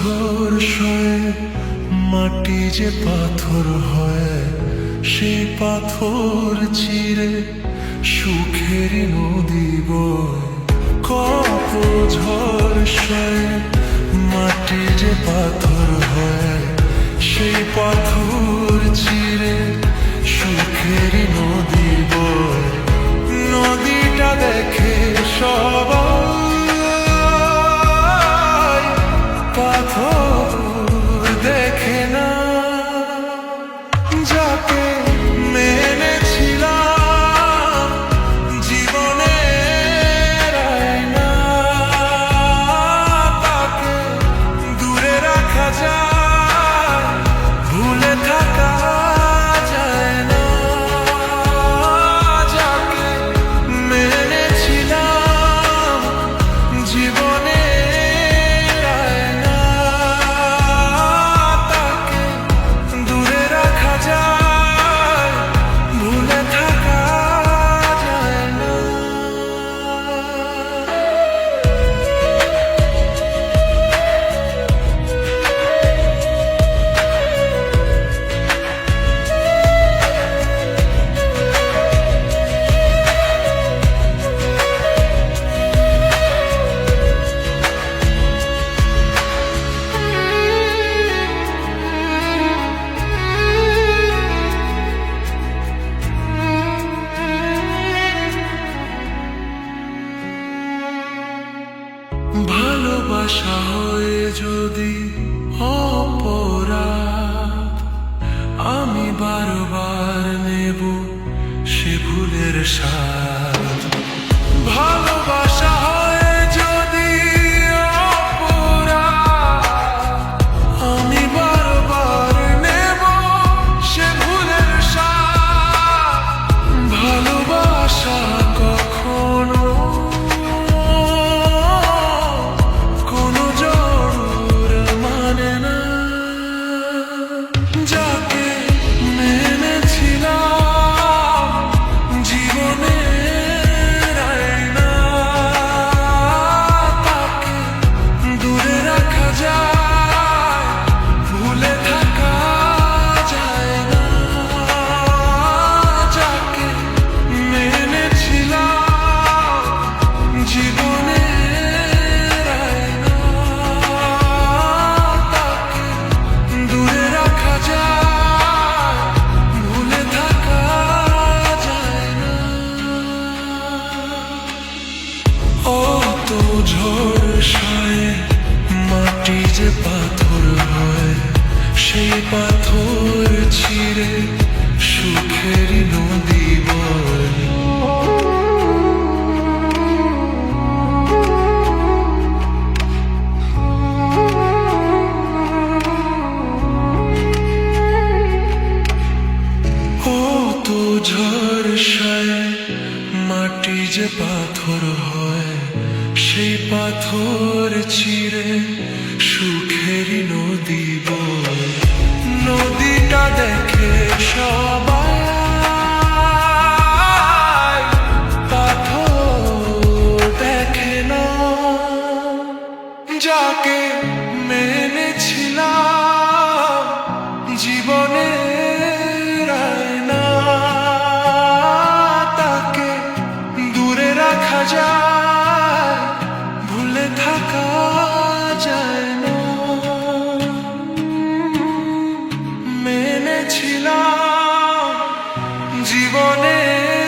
পাথর সয়ে, মাটি যে পাথর হয় সেই পাথর চিরে সুখের নদী বয়। ঝড় সয়ে, মাটি যে পাথর হয় সেই পাথর চিরে সুখের নদী বয়। নদীটা দেখে যদি অপরাধ আমি বারবার নেব সে ভুলের স্বাদ অত ঝড় মাটি যে পাথর হয়, সেই পাথর ছিঁড়ে সুখের নদী বয়। ঝড় সায় মাটি যে পাথর হয় সেই পাথর চিরে সুখেরই নদী নদীটা দেখে সবাই পাথর দেখে না। যাকে মেনেছিলাম মেনেছিলাম জীবনের